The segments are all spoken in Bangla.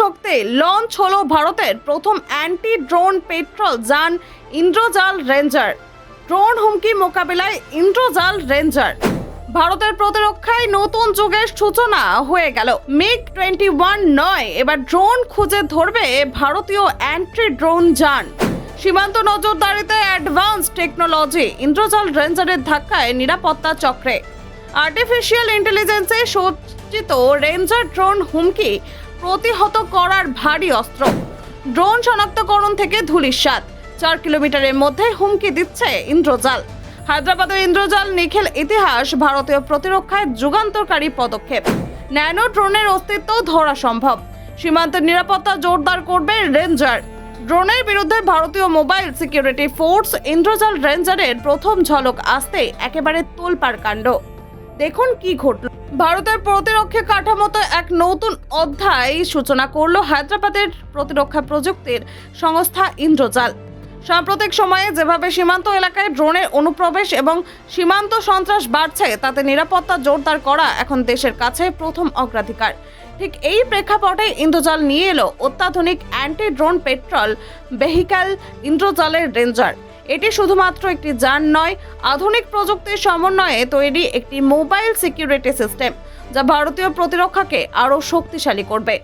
শক্তি লঞ্চ হলো ভারতের প্রথম অ্যান্টি ড্রোন পেট্রোল যান ইন্দ্রজাল রেঞ্জার। ড্রোন হুমকি মোকাবিলায় ইন্দ্রজাল রেঞ্জার। ভারতের প্রতিরক্ষায় নতুন যুগের সূচনা হয়ে গেল। মিগ টোয়েন্টি ওয়ান নয়, এবার ড্রোন খুঁজে ধরবে ভারতীয় অ্যান্টি ড্রোন যান। সীমান্ত নজরদারিতে অ্যাডভান্স টেকনোলজি, ইন্দ্রজাল রেঞ্জারের ধাক্কায় নিরাপত্তা চক্রে। আর্টিফিশিয়াল ইন্টেলিজেন্সে সজ্জিত রেঞ্জার ড্রোন হুমকি প্রতিহত করার ভারী অস্ত্র। ড্রোন শনাক্তকরণ থেকে ধুলিস্বাদ চার কিলোমিটারের মধ্যে হুমকি দিচ্ছে ইন্দ্রজাল। হায়দ্রাবাদের ইন্দ্রজাল নিখিল ইতিহাস ভারতীয় প্রতিরক্ষায় যুগান্তরকারী পদক্ষেপ। ন্যানো ড্রোনের অস্তিত্ব ধরা সম্ভব। সীমান্তের নিরাপত্তা জোরদার করবে রেঞ্জার। ড্রোনের বিরুদ্ধে ভারতীয় মোবাইল সিকিউরিটি ফোর্স ইন্দ্রজাল রেঞ্জারের প্রথম ঝলক আসতেই একেবারে তোলপাড় কাণ্ড। দেখুন কি ঘটল। ভারতের প্রতিরক্ষা কাঠামোতে এক নতুন অধ্যায় সূচনা করল হায়দ্রাবাদের প্রতিরক্ষা প্রযুক্তির সংস্থা ইন্দ্রজাল। সাম্প্রতিক সময়ে যেভাবে সীমান্ত এলাকায় ড্রোনের অনুপ্রবেশ এবং সীমান্ত সন্ত্রাস বাড়ছে, তাতে নিরাপত্তা জোরদার করা এখন দেশের কাছে প্রথম অগ্রাধিকার। ঠিক এই প্রেক্ষাপটে ইন্দ্রজাল নিয়ে এলো অত্যাধুনিক অ্যান্টি ড্রোন পেট্রোল ভেহিক্যাল ইন্দ্রজালের রেঞ্জার। এটি শুধুমাত্র একটি যান নয়, আধুনিক প্রযুক্তির সমন্বয়ে তৈরি একটি মোবাইল সিকিউরিটি সিস্টেম, যা ভারতীয় প্রতিরক্ষাকে আরও শক্তিশালী করবে।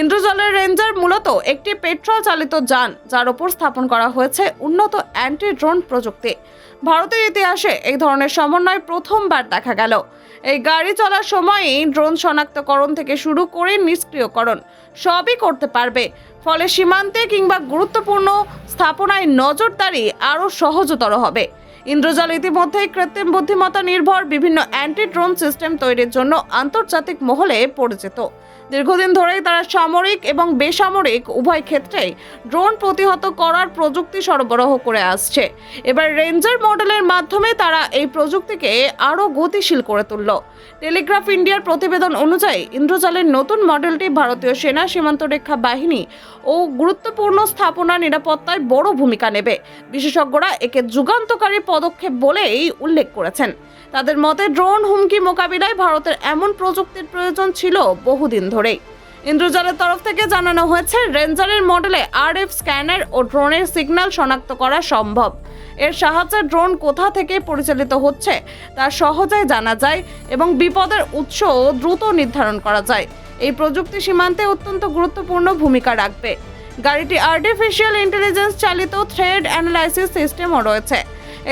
ইন্দ্রজলের রেঞ্জার মূলত একটি পেট্রোল চালিত যান, যার উপর স্থাপন করা হয়েছে উন্নত অ্যান্টি ড্রোন প্রযুক্তি। ভারতের ইতিহাসে এই ধরনের সমন্বয় প্রথমবার দেখা গেল। এই গাড়ি চলার সময়ই ড্রোন শনাক্তকরণ থেকে শুরু করে নিষ্ক্রিয়করণ সবই করতে পারবে। ফলে সীমান্তে কিংবা গুরুত্বপূর্ণ স্থাপনায় নজরদারি আরও সহজতর হবে। ইন্দ্রজাল ইতিমধ্যেই কৃত্রিম বুদ্ধিমত্তা নির্ভর বিভিন্ন অ্যান্টি ড্রোন সিস্টেম তৈরির জন্য আন্তর্জাতিক মহলে পরিচিত। দীর্ঘদিন ধরেই তারা সামরিক এবং বেসামরিক উভয় ক্ষেত্রেই ড্রোন প্রতিহত করার প্রযুক্তি সরবরাহ করে আসছে। এবার রেঞ্জার মডেলের মাধ্যমে তারা এই প্রযুক্তিকে আরও গতিশীল করে তুলল। টেলিগ্রাফ ইন্ডিয়ার প্রতিবেদন অনুযায়ী ইন্দ্রজালের নতুন মডেলটি ভারতীয় সেনা সীমান্ত রেখা বাহিনী ও গুরুত্বপূর্ণ স্থাপনা নিরাপত্তায় বড় ভূমিকা নেবে। বিশেষজ্ঞরা একে যুগান্তকারী পদক্ষেপ বলেই উল্লেখ করেছেন। তাদের মতে, ড্রোন হুমকি মোকাবিলায় ভারতের এমন প্রযুক্তির প্রয়োজন ছিল বহুদিন ধরেই। ইন্দ্রজালের তরফ থেকে জানানো হয়েছে, রেঞ্জারের মডেলে আরএফ স্ক্যানার ও ড্রোনের সিগন্যাল শনাক্ত করা সম্ভব। এর সাহায্যে ড্রোন কোথা থেকে পরিচালিত হচ্ছে তা সহজেই জানা যায় এবং বিপদের উৎস দ্রুত নির্ধারণ করা যায়। এই প্রযুক্তি সীমান্তে অত্যন্ত গুরুত্বপূর্ণ ভূমিকা রাখবে। গাড়িটি আর্টিফিশিয়াল ইন্টেলিজেন্স চালিত থ্রেড অ্যানালাইসিস সিস্টেমও রয়েছে।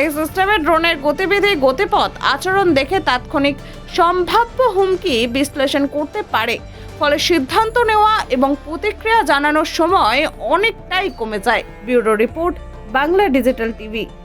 এই সিস্টেমে ড্রোনের গতিবিধি, গতিপথ, আচরণ দেখে তাৎক্ষণিক সম্ভাব্য হুমকি বিশ্লেষণ করতে পারে। ফলে সিদ্ধান্ত নেওয়া এবং প্রতিক্রিয়া জানানোর সময় অনেকটাই কমে যায়। Bureau report, Bangla digital TV.